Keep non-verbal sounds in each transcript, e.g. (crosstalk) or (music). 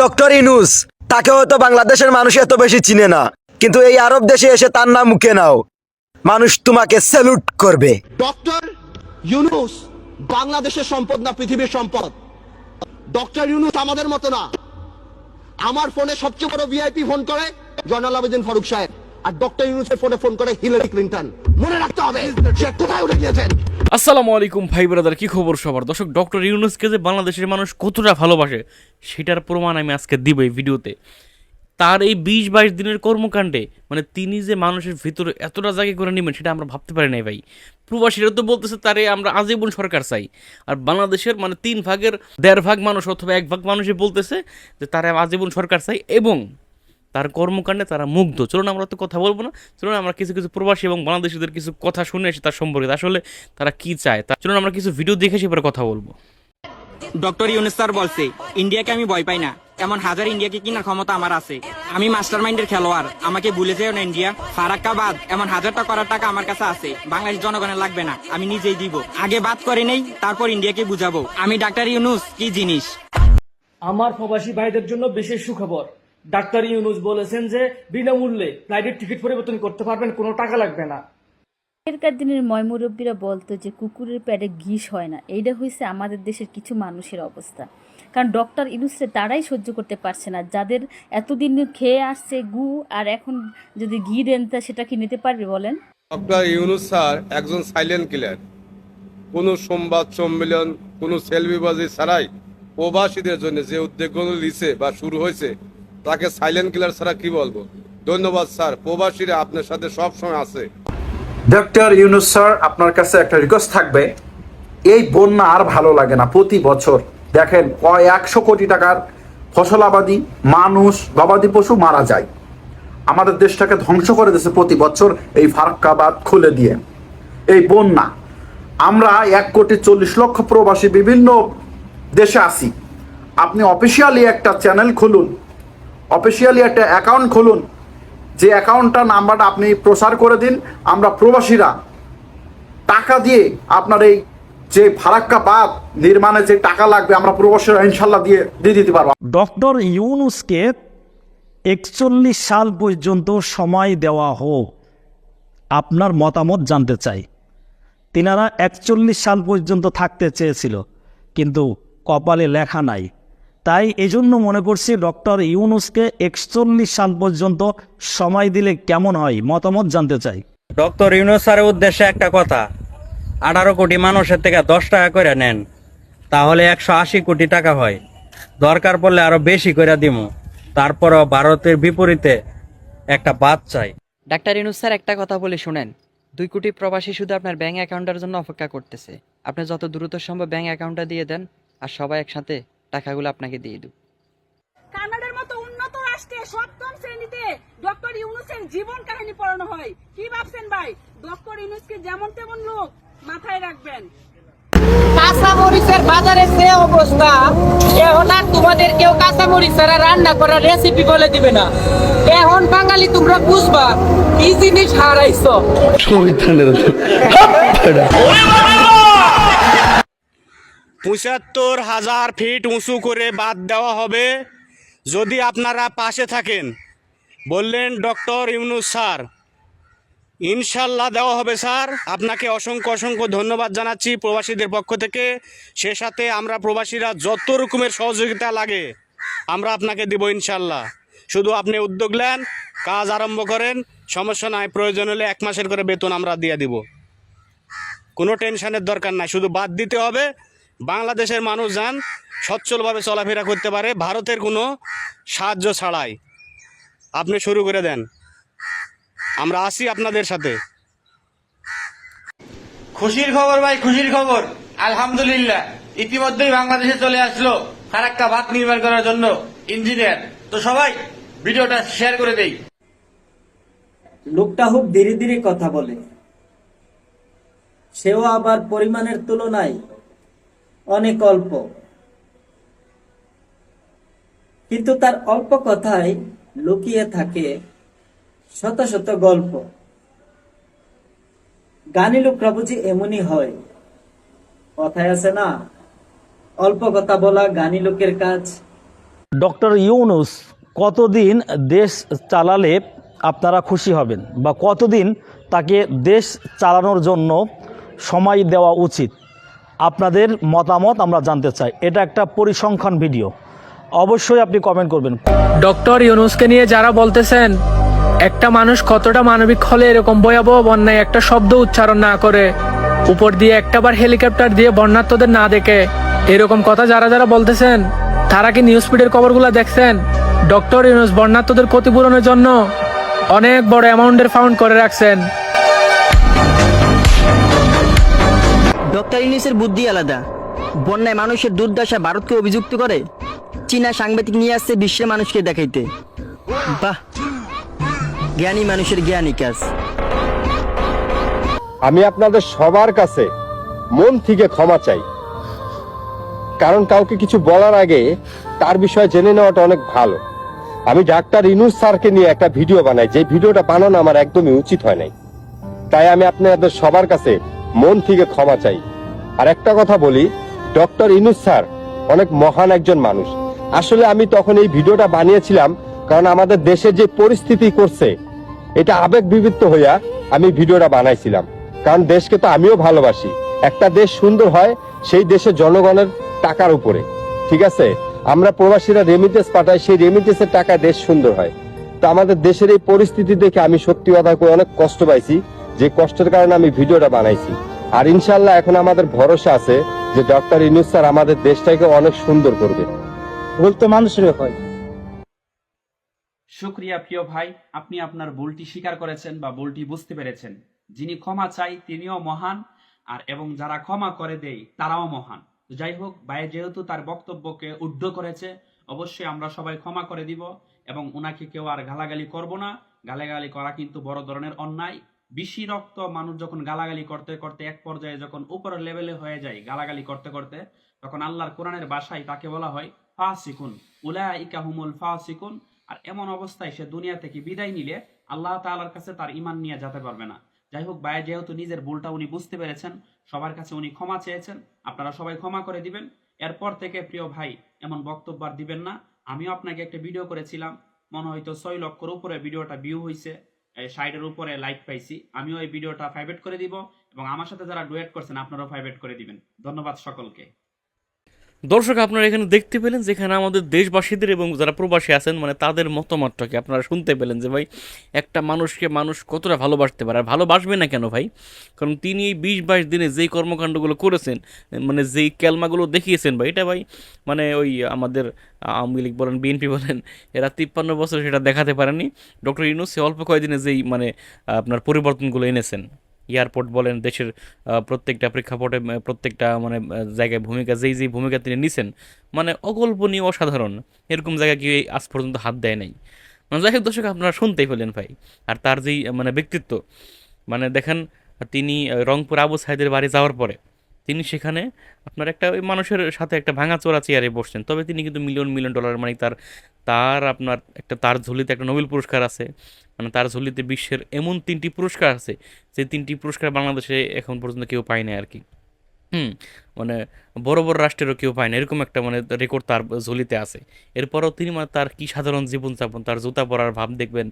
Doctor Yunus, তাকে হয়তো বাংলাদেশের মানুষ এত বেশি চিনে না, কিন্তু এই আরব দেশে এসে তার নাম মুখে নাও। মানুষ তোমাকে স্যালুট করবে। ডক্টর ইউনুস, বাংলাদেশের সম্পদ না পৃথিবীর সম্পদ? ডক্টর ইউনুস আমাদের মতো না। আমার ফোনে সবচেয়ে বড় ভিআইপি ফোন করে জয়নাল আবেদিন ফারুক সাহেব। আর ডক্টর ইউনুসের ফোনে ফোন করে হিলারি ক্লিন্টন। মনে রাখতে হবে, সে কোথায় উঠে গিয়েছেন? আসসালামু আলাইকুম ভাই ব্রাদার, কি খবর সবার? দর্শক, ডক্টর ইউনুসকে যে বাংলাদেশের মানুষ কতটা ভালোবাসে, সেটার প্রমাণ আমি আজকে দিব এই ভিডিওতে। তার এই বিশ বাইশ দিনের কর্মকাণ্ডে মানে তিনি যে মানুষের ভিতরে এতটা জায়গা করে নেবেন, সেটা আমরা ভাবতে পারি নাই ভাই। প্রবাসীরা তো বলতেছে, তারে আমরা আজীবন সরকার চাই। আর বাংলাদেশের মানে তিন ভাগের দেড় ভাগ মানুষ অথবা এক ভাগ মানুষই বলতেছে যে, তারা আজীবন সরকার চাই। এবং তার কর্মকাণ্ডে তারা মুগ্ধ। চলুন আমরা তো কথা বলব না। চলুন আমরা কিছু কিছু প্রবাসী এবং বাংলাদেশিদের কিছু কথা শুনে আসি তার সম্পর্কে আসলে তারা কি চায়? তা চলুন আমরা কিছু ভিডিও দেখে এসে এবার কথা বলব। ডক্টর ইউনুস স্যার বলছে ইন্ডিয়াকে আমি ভয় পাই না। এমন হাজার ইন্ডিয়াকে কেনার ক্ষমতা আমার আছে। আমি মাস্টার মাইন্ডের খেলোয়াড়। আমাকে ভুলে যেও না ইন্ডিয়া। ফারাক্কাবাদ এমন হাজারটা করার টাকা আমার কাছে আছে। বাংলাদেশ জনগণের লাগবে না। আমি নিজেই দিব। আগে বাদ করে নেই তারপর ইন্ডিয়াকে বুঝাবো। আমি ডাক্তার ইউনুস কি জিনিস? আমার প্রবাসী ভাইদের জন্য বিশেষ সুখবর। ডাক্তার ইউনুস বলেছেন যে বিনামূল্যে ফ্লাইটের টিকিট পরিবর্তন করতে পারবেন কোনো টাকা লাগবে না। আগেরকার দিনের ময়মুরব্বীরা বলতো যে কুকুরের প্যাডে ঘিস হয় না। এইটা হয়েছে আমাদের দেশের কিছু মানুষের অবস্থা। কারণ ডক্টর ইনুসরে তারাই সহ্য করতে পারছে না। যাদের এতদিন খেয়ে আসছে গু আর এখন যদি ঘি দেন তা সেটা কি নিতে পারবে বলেন? ডক্টর ইউনুস স্যার একজন সাইলেন্ট কিলার কোনো সংবাদ সম্মেলন কোনো সেলফিবাজি ছাড়াই প্রবাসীদের জন্য যে উদ্যোগগুলো লিছে বা শুরু হয়েছে তাকে সাইলেন্ট কিলার ছাড়া কি বলব? ধন্যবাদ, স্যার। প্রবাসীরা আপনার সাথে সব সময় আছে। ডক্টর ইউনুস স্যার, আপনার কাছে একটা রিকোয়েস্ট থাকবে। এই বন্যা আর ভালো লাগে না প্রতি বছর। দেখেন, কয় একশো কোটি টাকার ফসল আবাদি, মানুষ, গবাদি পশু মারা যায়। আমাদের দেশটাকে ধ্বংস করে দিয়েছে প্রতি বছর এই ফারাক্কাবাদ খুলে দিয়ে। এই বন্যা। আমরা এক কোটি চল্লিশ লক্ষ প্রবাসী বিভিন্ন দেশে আসি আপনি অফিসিয়ালি একটা চ্যানেল খুলুন। অফিসিয়ালি একটা অ্যাকাউন্ট খুলুন। যে অ্যাকাউন্টটা নাম্বারটা আপনি প্রচার করে দিন। আমরা প্রবাসীরা টাকা দিয়ে আপনার এই যে ফারাক্কা বাদ নির্মাণে যে টাকা লাগবে, আমরা প্রবাসীরা ইনশাল্লাহ দিয়ে দিয়ে দিতে পারব। ডক্টর ইউনুসকে একচল্লিশ সাল পর্যন্ত সময় দেওয়া হোক, আপনার মতামত জানতে চাই। তিনারা একচল্লিশ সাল পর্যন্ত থাকতে চেয়েছিল, কিন্তু কপালে লেখা নাই। তাই এজন্য মনে করছি ডক্টর ইউনুসকে একচল্লিশ সাল পর্যন্ত সময় দিলে কেমন হয়? মতামত জানতে চাই। ডক্টর ইউনুস স্যারের উদ্দেশ্যে একটা কথা। আঠারো কোটি মানুষের থেকে দশ টাকা করে নেন। তাহলে একশো আশি কোটি টাকা হয়। দরকার পড়লে আরও বেশি করে দিমু। তারপরও ভারতের বিপরীতে একটা বাদ চাই। ডাক্তার ইনুস স্যার একটা কথা বলে শুনেন। দুই কোটি প্রবাসী শুধু আপনার ব্যাঙ্ক অ্যাকাউন্টের জন্য অপেক্ষা করতেছে। আপনি যত দ্রুত সম্ভব ব্যাঙ্ক অ্যাকাউন্টটা দিয়ে দেন আর সবাই একসাথে টাকাগুলো আপনাকে দিয়ে দেব। কানাডার মতো উন্নত রাষ্ট্রে সপ্তম শ্রেণীতে ডক্টর ইউনুসের জীবন কাহিনী পড়ানো হয়। কি ভাবছেন ভাই? ডক্টর ইউনুসকে যেমন তেমন লোক মাথায় রাখবেন। কাঁচা মরিচের বাজারে যে অবস্থা এখন আর তোমাদের কেউ কাঁচা মরিচ ছাড়া রান্না করার রেসিপি বলে দিবে না। এখন বাঙালি তোমরা বুঝবা কি জিনিস হারাইছো। (laughs) পঁচাত্তর হাজার ফিট উঁচু করে বাদ দেওয়া হবে। যদি আপনারা পাশে থাকেন, বললেন ডক্টর ইউনুস স্যার। ইনশাল্লাহ দেওয়া হবে, স্যার। আপনাকে অসংখ্য অসংখ্য ধন্যবাদ জানাচ্ছি প্রবাসীদের পক্ষ থেকে। সে সাথে আমরা প্রবাসীরা যত রকমের সহযোগিতা লাগে, আমরা আপনাকে দেব ইনশাল্লাহ। শুধু আপনি উদ্যোগ নেন, কাজ আরম্ভ করেন, সমস্যা নাই, প্রয়োজন হলে এক মাসের করে বেতন আমরা দিয়ে দিব। কোনো টেনশনের দরকার নাই, শুধু বাদ দিতে হবে বাংলাদেশের মানুষ যান সচ্ছলভাবে চলাফেরা করতে পারে ভারতের কোনো সাহায্য ছাড়াই। আপনি শুরু করে দেন। আমরা আসি আপনাদের সাথে। খুশির খবর ভাই খুশির খবর। আলহামদুলিল্লাহ। ইতিমধ্যেই বাংলাদেশে চলে আসলো ফারাক্কা ভাত নির্মাণ করার জন্য ইঞ্জিনিয়ার। তো সবাই ভিডিওটা শেয়ার করে দেই। লোকটা খুব ধীরে ধীরে কথা বলে। সেও আবার পরিমাণের তুলনায় অনেক অল্প। কিন্তু তার অল্প কথায় লুকিয়ে থাকে শত শত গল্প। গানি লোকরা বুঝি এমনই হয়। কথায় আছে না, অল্প কথা বলা গানি লোকের কাজ। ডক্টর ইউনুস, কতদিন দেশ চালালে আপনারা খুশি হবেন? বা কতদিন তাকে দেশ চালানোর জন্য সময় দেওয়া উচিত? আপনাদের মতামত আমরা জানতে চাই। এটা একটা পরিসংখ্যান ভিডিও। অবশ্যই আপনি কমেন্ট করবেন। ডক্টর ইউনুসকে নিয়ে যারা বলতেছেন, একটা মানুষ কতটা মানবিক হলে এরকম ভয়াবহ বন্যায় একটা শব্দ উচ্চারণ না করে, উপর দিয়ে একটাবার হেলিকপ্টার দিয়ে বন্যার্থদের না দেখে, এরকম কথা যারা যারা বলতেছেন, তারা কি নিউজ ফিডের খবরগুলো দেখছেন? ডক্টর ইউনুস বন্যার্থদের ক্ষতিপূরণের জন্য অনেক বড় অ্যামাউন্টের ফাউন্ড করে রাখছেন। ডক্টর ইউনিসের বুদ্ধি আলাদা। বন্যায় মানুষের দুর্দশা ভারতকে অভিযুক্ত করে চীনা সাংবাদিক নিয়ে আসছে বিশ্বের মানুষকে দেখাইতে। বাহ, জ্ঞানী মানুষের জ্ঞানী কাজ। আমি আপনাদের সবার কাছে মন থেকে ক্ষমা চাই। কারণ কাউকে কিছু বলার আগে তার বিষয়ে জেনে নেওয়াটা অনেক ভালো। আমি ডাক্তার ইনুস স্যারকে নিয়ে একটা ভিডিও বানাই, যে ভিডিওটা বানানো আমার একদমই উচিত হয় নাই। তাই আমি আপনাদের সবার কাছে মন থেকে ক্ষমা চাই। আর একটা কথা বলি, ডক্টর ইনুস স্যার অনেক মহান একজন মানুষ। আসলে আমি তখন এই ভিডিওটা বানিয়েছিলাম কারণ আমাদের দেশের যে পরিস্থিতি করছে, এটা আবেগ বিবৃত হইয়া আমি ভিডিওটা বানাইছিলাম। কারণ দেশকে তো আমিও ভালোবাসি। একটা দেশ সুন্দর হয়, সেই দেশের জনগণের টাকার উপরে। ঠিক আছে? আমরা প্রবাসীরা রেমিটেন্স পাঠাই, সেই রেমিটেন্সের টাকায় দেশ সুন্দর হয়। তো আমাদের দেশের এই পরিস্থিতি দেখে আমি সত্যি কথা অনেক কষ্ট পাইছি, যে কষ্টের কারণে আমি ভিডিওটা বানাইছি। আর ইনশাল্লাহ এখন আমাদের ভরসা আছে যে ডক্টর ইনুস স্যার আমাদের দেশটাকে অনেক সুন্দর করবে। ভুল তো মানুষের হয়। শুক্রিয়া প্রিয় ভাই আপনি আপনার ভুলটি স্বীকার করেছেন বা ভুলটি বুঝতে পেরেছেন। যিনি ক্ষমা চাই তিনিও মহান আর এবং যারা ক্ষমা করে দেয় তারাও মহান। তো যাই হোক ভাই যেহেতু তার বক্তব্যকে উদ্ধ করেছে অবশ্যই আমরা সবাই ক্ষমা করে দিব এবং ওনাকে কেউ আর গালাগালি করব না। গালাগালি করা কিন্তু বড় ধরনের অন্যায়। বেশি রক্ত মানুষ যখন গালাগালি করতে করতে এক পর্যায়ে যখন উপরের লেভেলে হয়ে যায় গালাগালি করতে করতে, তখন আল্লাহর কোরআনের বাসায় তাকে বলা হয় ফাসিকুন। উলাইকা হুমুল ফাসিকুন। আর এমন অবস্থায় সে দুনিয়া থেকে বিদায় নিলে আল্লাহ তাআলার কাছে তার ইমান নিয়ে যেতে পারবে না। যাই হোক ভাই, যেহেতু নিজের ভুলটা উনি বুঝতে পেরেছেন, সবার কাছে উনি ক্ষমা চেয়েছেন, আপনারা সবাই ক্ষমা করে দিবেন। এরপর থেকে প্রিয় ভাই, এমন বক্তব্য আর দিবেন না। আমিও আপনাকে একটা ভিডিও করেছিলাম। মনে হয়তো ছয় লক্ষর উপরে ভিডিওটা ভিউ হয়েছে সাইডের উপরে লাইক পাইছি। আমিও এই ভিডিওটা ফাইভেট করে দিব এবং আমার সাথে যারা ডুয়েট করছেন, আপনারাও ফাইভেট করে দিবেন। ধন্যবাদ সকলকে। দর্শক, আপনারা এখানে দেখতে পেলেন যেখানে আমাদের দেশবাসীদের এবং যারা প্রবাসী আছেন মানে তাদের মতামতটাকে আপনারা শুনতে পেলেন যে, ভাই, একটা মানুষকে মানুষ কতটা ভালোবাসতে পারে? আর ভালোবাসবে না কেন ভাই? কারণ তিনি এই বিশ বাইশ দিনে যেই কর্মকাণ্ডগুলো করেছেন মানে যেই ক্যালমাগুলো দেখিয়েছেন ভাই, এটা ভাই মানে ওই আমাদের আওয়ামী লীগ বলেন, বিএনপি বলেন, এরা তিপ্পান্ন বছর সেটা দেখাতে পারেনি। ডক্টর ইউনুস অল্প কয়েকদিনে যেই মানে আপনার পরিবর্তনগুলো এনেছেন। এয়ারপোর্ট বলেন, দেশের প্রত্যেকটা প্রেক্ষাপটে প্রত্যেকটা মানে জায়গায় ভূমিকা, যেই যেই ভূমিকা তিনি নিছেন মানে অকল্পনীয়, অসাধারণ। এরকম জায়গায় কি আজ পর্যন্ত হাত দেয় নাই। মানে যাই হোক, দর্শক, আপনারা শুনতেই পেলেন ভাই। আর তার যেই মানে ব্যক্তিত্ব মানে দেখেন, তিনি রংপুর আবু সাহেদের বাড়ি যাওয়ার পরে তিনি সেখানে আপনার একটা ওই মানুষের সাথে একটা ভাঙা চোরা চেয়ারে বসছেন। তবে তিনি কিন্তু মিলিয়ন মিলিয়ন ডলার মানে তার তার আপনার একটা, তার ঝুলিতে একটা নোবেল পুরস্কার আছে। মানে তার ঝুলিতে বিশ্বের এমন তিনটি পুরস্কার আছে, যে তিনটি পুরস্কার বাংলাদেশে এখন পর্যন্ত কেউ পায় না আর কি হুম মানে বড় বড় রাষ্ট্রেরও কেউ পায় না। এরকম একটা মানে রেকর্ড তার ঝুলিতে আছে। এরপরও তিনি মানে তার কি সাধারণ জীবনযাপন, তার জুতা পরার ভাব দেখবেন,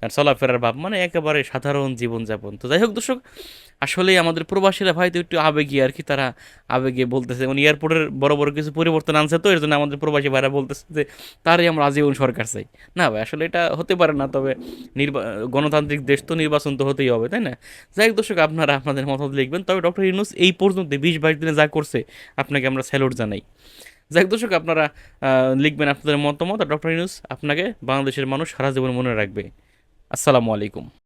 তার চলাফেরার ভাব মানে একেবারে সাধারণ জীবনযাপন। তো যাই হোক দর্শক, আসলে আমাদের প্রবাসীরা ভাই তো একটু আবেগী আর কি, তারা আবেগে বলতেছে মানে এয়ারপোর্টের বড় বড় কিছু পরিবর্তন আনছে তো এর জন্য আমাদের প্রবাসী ভাইরা বলতেছে যে, তারই আমরা আজীবন সরকার চাই। না ভাই, আসলে এটা হতে পারে না, তবে নির্বা, গণতান্ত্রিক দেশ তো নির্বাচন তো হতেই হবে, তাই না? যাই হোক দর্শক, আপনারা আপনাদের মতামত লিখবেন। তবে ডক্টর ইউনুস এই পর্যন্ত বিশ বাইশ দিনে যা করছে আপনাকে আমরা স্যালুট জানাই। যাক দর্শক, আপনারা লিখবেন আপনাদের মতামত। আর ডক্টর ইউনুস আপনাকে বাংলাদেশের মানুষ সারা জীবন মনে রাখবে। আসসালামু আলাইকুম।